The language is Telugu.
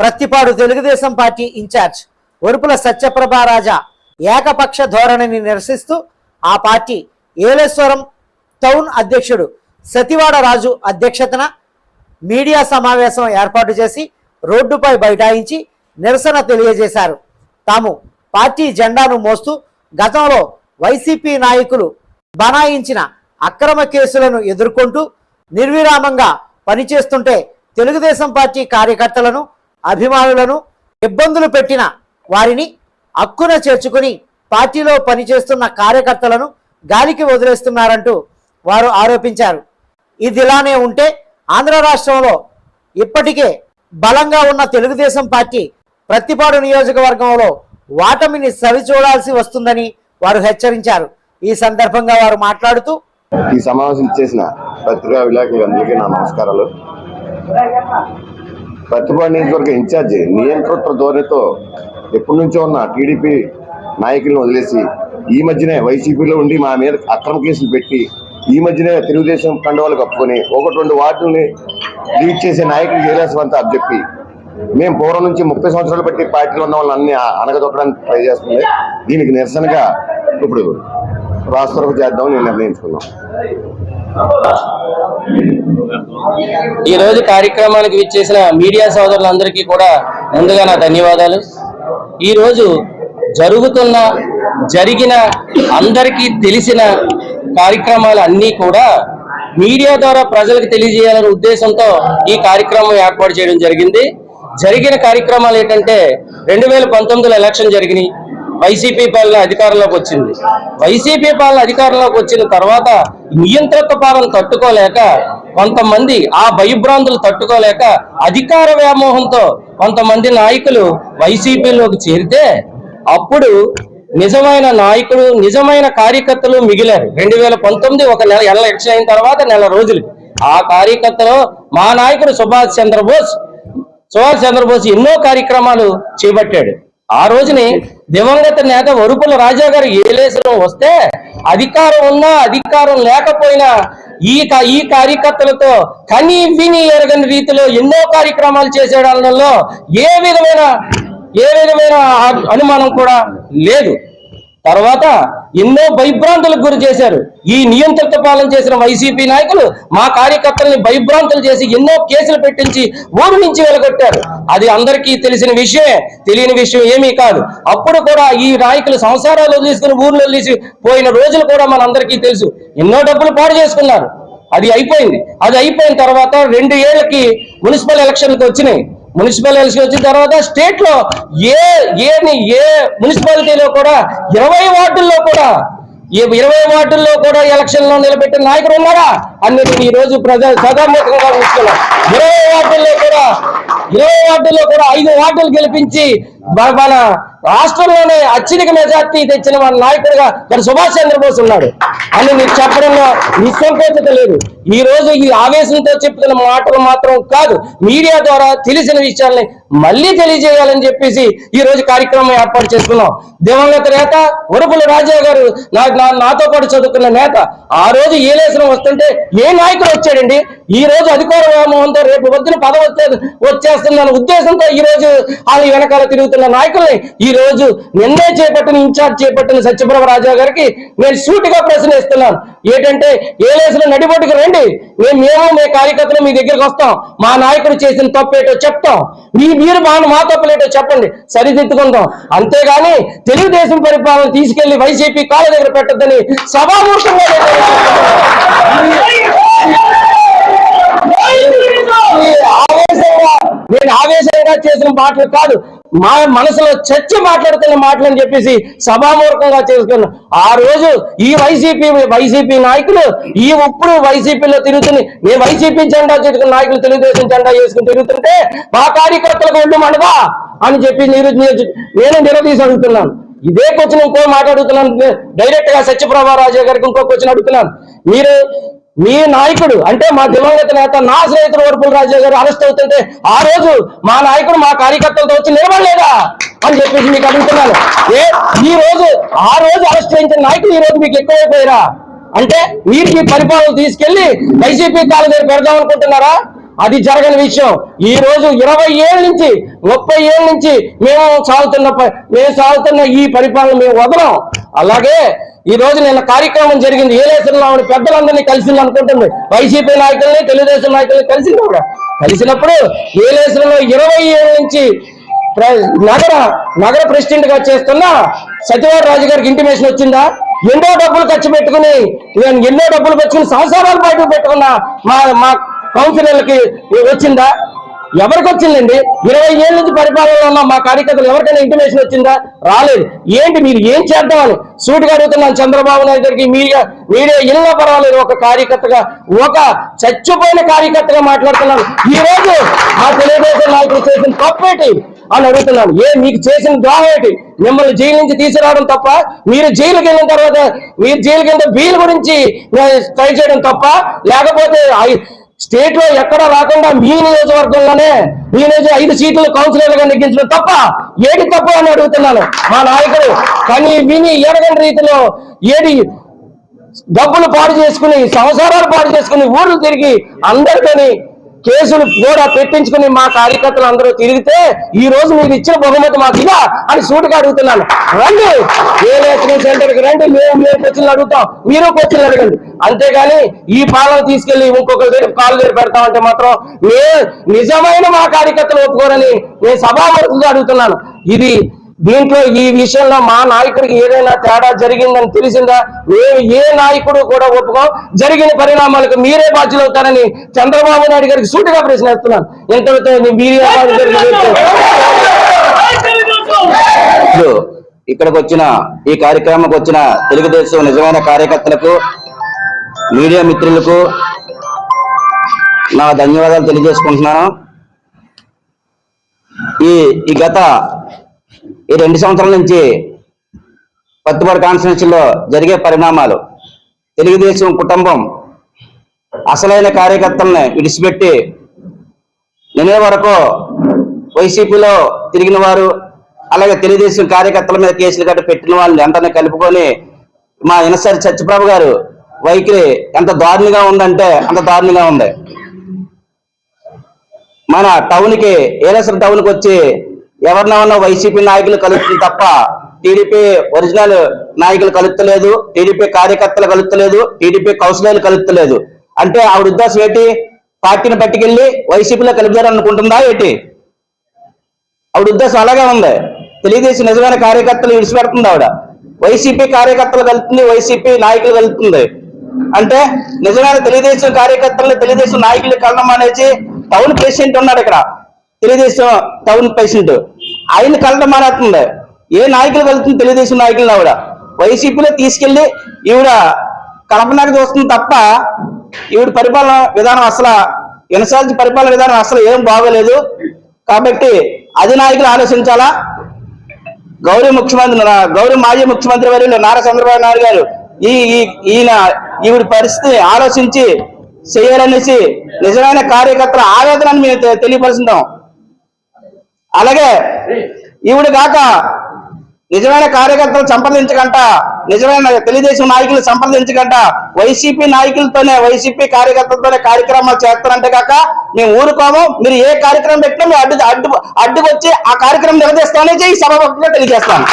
ప్రత్తిపాడు తెలుగుదేశం పార్టీ ఇన్ఛార్జ్ ఒరుపుల సత్యప్రభారాజా ఏకపక్ష ధోరణిని నిరసిస్తూ ఆ పార్టీ ఏలేశ్వరం టౌన్ అధ్యక్షుడు సతివాడ రాజు అధ్యక్షతన మీడియా సమావేశం ఏర్పాటు చేసి రోడ్డుపై బైఠాయించి నిరసన తెలియజేశారు. తాము పార్టీ జెండాను మోస్తూ గతంలో వైసీపీ నాయకులు బనాయించిన అక్రమ కేసులను ఎదుర్కొంటూ నిర్విరామంగా పనిచేస్తుంటే తెలుగుదేశం పార్టీ కార్యకర్తలను అభిమానులను ఇబ్బందులు పెట్టిన వారిని హక్కున చేర్చుకుని పార్టీలో పనిచేస్తున్న కార్యకర్తలను గాలికి వదిలేస్తున్నారంటూ వారు ఆరోపించారు. ఇది ఇలానే ఉంటే ఆంధ్ర రాష్ట్రంలో ఇప్పటికే బలంగా ఉన్న తెలుగుదేశం పార్టీ ప్రతిపాడు నియోజకవర్గంలో వాటమిని సరిచూడాల్సి వస్తుందని వారు హెచ్చరించారు. ఈ సందర్భంగా వారు మాట్లాడుతూ ఈ సమావేశం చేసిన పత్రికా విలేకరులందరికీ నా నమస్కారాలు. ప్రతిభా నియోజకవర్గ ఇన్ఛార్జి నియంతృత్వ ధోరణితో ఎప్పటి నుంచో ఉన్న టీడీపీ నాయకులను వదిలేసి ఈ మధ్యనే వైసీపీలో ఉండి మా మీద అక్రమ కేసులు పెట్టి ఈ మధ్యనే తెలుగుదేశం కండవాళ్ళు కప్పుకొని ఒకటి రెండు వార్డుల్ని లీడ్ చేసే నాయకులు చేయలేసంతా చెప్పి మేము పూర్వం నుంచి ముప్పై సంవత్సరాలు బట్టి పార్టీలో ఉన్న వాళ్ళని అన్ని అనగదొక్కడానికి ట్రై చేస్తుంది. దీనికి నిరసనగా ఇప్పుడు రాష్ట్రం చేద్దామని నేను నిర్ణయించుకున్నాం. ఈ రోజు కార్యక్రమానికి విచ్చేసిన మీడియా సోదరులందరికీ కూడా ముందుగా నా ధన్యవాదాలు. ఈరోజు జరుగుతున్న జరిగిన అందరికీ తెలిసిన కార్యక్రమాలు అన్నీ కూడా మీడియా ద్వారా ప్రజలకు తెలియజేయాలనే ఉద్దేశంతో ఈ కార్యక్రమం ఏర్పాటు చేయడం జరిగింది. జరిగిన కార్యక్రమాలు ఏంటంటే రెండు వేల పంతొమ్మిదిలో ఎలక్షన్ జరిగినాయి. వైసీపీ పాలన అధికారంలోకి వచ్చింది. వైసీపీ పాలన అధికారంలోకి వచ్చిన తర్వాత నియంత్రిత పాలన తట్టుకోలేక కొంతమంది ఆ భయభ్రాంతులు తట్టుకోలేక అధికార వ్యామోహంతో కొంతమంది నాయకులు వైసీపీలోకి చేరితే అప్పుడు నిజమైన నాయకుడు నిజమైన కార్యకర్తలు మిగిలారు. రెండు వేల పంతొమ్మిది ఒక నెల ఎలక్షన్ అయిన తర్వాత నెల రోజులు. ఆ కార్యకర్తలు మా నాయకుడు సుభాష్ చంద్రబోస్ సుభాష్ చంద్రబోస్ ఎన్నో కార్యక్రమాలు చేపట్టాడు. ఆ రోజుని దివంగత నేత వరుపుల రాజా గారు ఏలేశ్వరం వస్తే అధికారం ఉన్నా అధికారం లేకపోయినా ఈ ఈ కార్యకర్తలతో కని విని ఎరగని రీతిలో ఎన్నో కార్యక్రమాలు చేసేయడంలో ఏ విధమైన ఏ విధమైన అనుమానం కూడా లేదు. తర్వాత ఎన్నో భయభ్రాంతులకు గురి చేశారు. ఈ నియంత్రిత పాలన చేసిన వైసీపీ నాయకులు మా కార్యకర్తల్ని భయభ్రాంతులు చేసి ఎన్నో కేసులు పెట్టించి ఊరు నుంచి వెలగొట్టారు. అది అందరికీ తెలిసిన విషయమే. తెలియని విషయం ఏమీ కాదు. అప్పుడు కూడా ఈ నాయకులు సంసారాలు వదిలేసుకుని ఊర్లో వదిలేసి పోయిన రోజులు కూడా మనందరికీ తెలుసు. ఎన్నో డబ్బులు పాడు చేసుకున్నారు. అది అయిపోయింది. అది అయిపోయిన తర్వాత రెండు ఏళ్ళకి మున్సిపల్ ఎలక్షన్లకు వచ్చినాయి. మున్సిపల్ ఎలక్షన్ వచ్చిన తర్వాత స్టేట్లో ఏ ఏ మున్సిపాలిటీలో కూడా ఇరవై వార్డుల్లో కూడా ఇరవై వార్డుల్లో కూడా ఎలక్షన్లో నిలబెట్టిన నాయకులు ఉన్నారా అన్నది ఈ రోజు ప్రజా సదాముఖంగా చూస్తున్నాం ఇరవై వార్డుల్లో కూడా ఇరవై వార్డుల్లో కూడా ఐదు వార్డులు గెలిపించి మన- మన రాష్ట్రంలోనే అత్యధిక మెజార్టీ తెచ్చిన మన నాయకుడిగా మరి సుభాష్ చంద్రబోస్ ఉన్నాడు. అని మీరు చెప్పడంలో నిస్సంకోచత లేదు. ఈ రోజు ఈ ఆవేశంతో చెప్తున్న మాటలు మాత్రం కాదు. మీడియా ద్వారా తెలిసిన విషయాల్ని మళ్ళీ తెలియజేయాలని చెప్పేసి ఈ రోజు కార్యక్రమం ఏర్పాటు చేసుకున్నాం. దివంగత నేత ఉరుపుల రాజా గారు నా- నాతో పాటు చదువుకున్న నేత ఆ రోజు ఏ ఏలేసనం వస్తుంటే ఏ నాయకుడు వచ్చాడండి? ఈ రోజు అధికార వ్యామోహంతో రేపు వద్దున పదవి వచ్చే వచ్చేస్తుందన్న ఉద్దేశంతో ఈ రోజు వాళ్ళ వెనకాల తిరుగుతున్న నాయకుల్ని ఈ రోజు నిన్నే చేపట్టిన ఇన్ఛార్జ్ చేపట్టిన సత్యప్రభ రాజా గారికి నేను సూటిగా ప్రశ్న ఇస్తున్నాను ఏంటంటే ఏలేసిన నడిబొట్టుకు రెండు. మేము మేము మీ కార్యకర్తలు మీ దగ్గరికి వస్తాం. మా నాయకుడు చేసిన తప్పేటో చెప్తాం. మీ మీరు మా మా తప్పులేటో చెప్పండి. సరిదిద్దుకుందాం. అంతేగాని తెలుగుదేశం పరిపాలన తీసుకెళ్ళి వైసీపీ కాళ్ళ దగ్గర పెట్టద్దని సభామూర్ఖంగా నేను ఆవేశంగా చేసిన మాటలు కాదు. మా మనసులో చచ్చి మాట్లాడుతున్న మాటలు అని చెప్పేసి సభామూర్ఖంగా చేసుకున్నాం ఆ రోజు ఈ వైసీపీ వైసీపీ నాయకులు ఈ ఇప్పుడు వైసీపీలో తిరుగుతుంది నేను వైసీపీ జెండా చేసుకున్న నాయకులు తెలుగుదేశం జెండా చేసుకుని తిరుగుతుంటే మా కార్యకర్తలకు ఒళ్ళు అని చెప్పి మీరు నేను నిలదీసి అడుగుతున్నాను. ఇదే క్వశ్చన్ ఇంకో మాట్లాడుతున్నాను డైరెక్ట్గా సత్యప్రభా రాజా గారికి ఇంకో క్వశ్చన్ అడుగుతున్నాను. మీరు మీ నాయకుడు అంటే మా దివంగత నేత నా స్నేహితుడు వరపుల రాజా గారు అరెస్ట్ అవుతుంటే ఆ రోజు మా నాయకుడు మా కార్యకర్తలతో వచ్చి నిలబడలేదా? అని చెప్పేసి మీకు అడుగుతున్నాను. ఏ ఈ రోజు ఆ రోజు అరెస్ట్ చేయించిన నాయకులు ఈ రోజు మీకు ఎక్కువైపోయారా? అంటే మీరు ఈ పరిపాలన తీసుకెళ్ళి వైసీపీ కాళ్ళ దగ్గర పెడదాం అనుకుంటున్నారా? అది జరగని విషయం. ఈ రోజు ఇరవై ఏళ్ళ నుంచి ముప్పై ఏళ్ళ నుంచి మేము సాగుతున్న మేము సాగుతున్న ఈ పరిపాలన మేము వదలం. అలాగే ఈ రోజు నిన్న కార్యక్రమం జరిగింది. ఏలేశ్వరంలో ఆవిడ పెద్దలందరినీ కలిసింది అనుకుంటుంది? వైసీపీ నాయకుల్ని తెలుగుదేశం నాయకుల్ని కలిసింది ఆవిడ. కలిసినప్పుడు ఏలేశ్వరంలో ఇరవై ఏళ్ళ నుంచి ప్ర- నగర నగర ప్రెసిడెంట్గా చేస్తున్న సత్యవారి రాజు గారికి ఇంటిమేషన్ వచ్చిందా? ఎన్నో డబ్బులు ఖర్చు పెట్టుకుని నేను ఎన్నో డబ్బులు పెట్టుకుని సంవత్సరాలు బయటకు పెట్టుకున్న మా మా కౌన్సిలర్లకి వచ్చిందా? ఎవరికి వచ్చిందండి? ఇరవై ఏళ్ళ నుంచి పరిపాలనలో ఉన్న మా కార్యకర్తలు ఎవరికైనా ఇంటిమేషన్ వచ్చిందా? రాలేదు. ఏంటి మీరు ఏం చేద్దామని సూటిగా అడుగుతున్నాను చంద్రబాబు నాయుడు గారికి. మీడియా మీడియా ఇళ్ళ పర్వాలేదు. ఒక కార్యకర్తగా ఒక చచ్చిపోయిన కార్యకర్తగా మాట్లాడుతున్నాను. ఈ రోజు మా తెలుగుదేశం నాయకులు చేసిన తప్పేటి అని అడుగుతున్నాను. ఏ మీకు చేసిన ద్రోహం ఏంటి? మిమ్మల్ని జైలు నుంచి తీసుకురావడం తప్ప మీరు జైలుకి వెళ్ళిన తర్వాత మీరు జైలుకి వెళ్తే బీల్ గురించి ట్రై చేయడం తప్ప లేకపోతే ఐ- స్టేట్లో ఎక్కడ రాకుండా మీ నియోజకవర్గంలోనే మీ నియోజక ఐదు సీట్లు కౌన్సిలర్గా నెగ్గించడం తప్ప ఏడి తప్ప అని అడుగుతున్నాను. మా నాయకుడు కానీ విని ఎరగని రీతిలో ఏది డబ్బులు పాడు చేసుకుని సంవత్సరాలు పాడు చేసుకుని ఊర్లు తిరిగి అందరితోని కేసులు కూడా పెట్టించుకుని మా కార్యకర్తలు అందరూ తిరిగితే ఈ రోజు మీరు ఇచ్చిన బహుమతి మాకు ఇదా అని సూటిగా అడుగుతున్నాను. రండి. ఏ నేషనల్ సెంటర్కి రండి. మేము మేము క్వశ్చన్లు అడుగుతాం? మీరు క్వశ్చన్లు అడగండి. అంతేగాని ఈ పాలన తీసుకెళ్ళి ఇంకొకరి దగ్గర కాలు దగ్గర పెడతామంటే మాత్రం మే నిజమైన మా కార్యకర్తలు ఒప్పుకోరని నేను సభాముఖంగా అడుగుతున్నాను. ఇది దీంట్లో ఈ విషయంలో మా నాయకుడికి ఏదైనా తేడా జరిగిందని తెలిసిందా? మేము ఏ నాయకుడు కూడా ఒప్పుకోం జరిగిన పరిణామాలకు మీరే బాధ్యులు అవుతారని చంద్రబాబు నాయుడు గారికి సూటిగా ప్రశ్నిస్తున్నాను. ఎంతటితో మీడియా ఇప్పుడు ఇక్కడికి వచ్చిన ఈ కార్యక్రమంకి వచ్చిన తెలుగుదేశం నిజమైన కార్యకర్తలకు మీడియా మిత్రులకు నా ధన్యవాదాలు తెలియజేసుకుంటున్నాను. ఈ ఈ గత ఈ రెండు సంవత్సరాల నుంచి పత్తిపాడు కాన్స్టిట్యూన్సీలో జరిగే పరిణామాలు తెలుగుదేశం కుటుంబం అసలైన కార్యకర్తల్ని విడిచిపెట్టి నిన్న వరకు వైసీపీలో తిరిగిన వారు అలాగే తెలుగుదేశం కార్యకర్తల మీద కేసులు గట్ట పెట్టిన వాళ్ళని అందరినీ కలుపుకొని మా ఇనసరి సత్యప్రభు గారు వైఖరి ఎంత దారుణంగా ఉందంటే అంత దారుణంగా ఉంది. మన టౌన్కి ఏలేశ్వరం వచ్చి ఎవరినైనా వైసీపీ నాయకులు కలుస్తుంది తప్ప టీడీపీ ఒరిజినల్ నాయకులు కలుపుతలేదు టీడీపీ కార్యకర్తలు కలుపుతలేదు టీడీపీ కౌన్సిలర్లు కలుపుతలేదు అంటే ఆవిడ ఉద్దేశం ఏంటి? పార్టీని పట్టుకెళ్ళి వైసీపీలో కలుపుతారనుకుంటుందా ఏంటి? ఆవిడ ఉద్దేశం అలాగే ఉంది. తెలుగుదేశం నిజమైన కార్యకర్తలు విడిచిపెడుతుంది ఆవిడ. వైసీపీ కార్యకర్తలు కలుపుతుంది వైసీపీ నాయకులు కలుపుతుంది అంటే నిజమైన తెలుగుదేశం కార్యకర్తలను తెలుగుదేశం నాయకులు కలడం అనేసి టౌన్ పేషెంట్ ఉన్నాడు ఇక్కడ. తెలుగుదేశం టౌన్ పేషెంట్ ఆయన కలట మానేస్తుంది. ఏ నాయకులు కలుపుతుంది తెలుగుదేశం నాయకులు ఆవిడ వైసీపీలో తీసుకెళ్ళి ఈవిడ కల్పనకు చూస్తుంది తప్ప ఈవిడ పరిపాలన విధానం అసలు ఎనసాల్సి పరిపాలన విధానం అసలు ఏం బాగోలేదు. కాబట్టి అధినాయకులు ఆలోచించాలా? గౌరవ ముఖ్యమంత్రి గౌరవ మాజీ ముఖ్యమంత్రి వర్యులు నారా చంద్రబాబు నాయుడు గారు ఈ ఈయన ఈవిడ పరిస్థితిని ఆలోచించి చేయాలనేసి నిజమైన కార్యకర్తల ఆవేదనని మేము తెలియపరుస్తున్నాం. అలాగే ఈవిడ కాక నిజమైన కార్యకర్తలు సంప్రదించకంట నిజమైన తెలుగుదేశం నాయకులు సంప్రదించకంట వైసీపీ నాయకులతోనే వైసీపీ కార్యకర్తలతోనే కార్యక్రమాలు చేస్తారంటే కాక మేము ఊరుకోము మీరు ఏ కార్యక్రమం పెట్టినా మేము అడ్డు అడ్డు అడ్డుకొచ్చి ఆ కార్యక్రమం నిలదీస్తామని ఈ సభాముఖంగా తెలియజేస్తాను.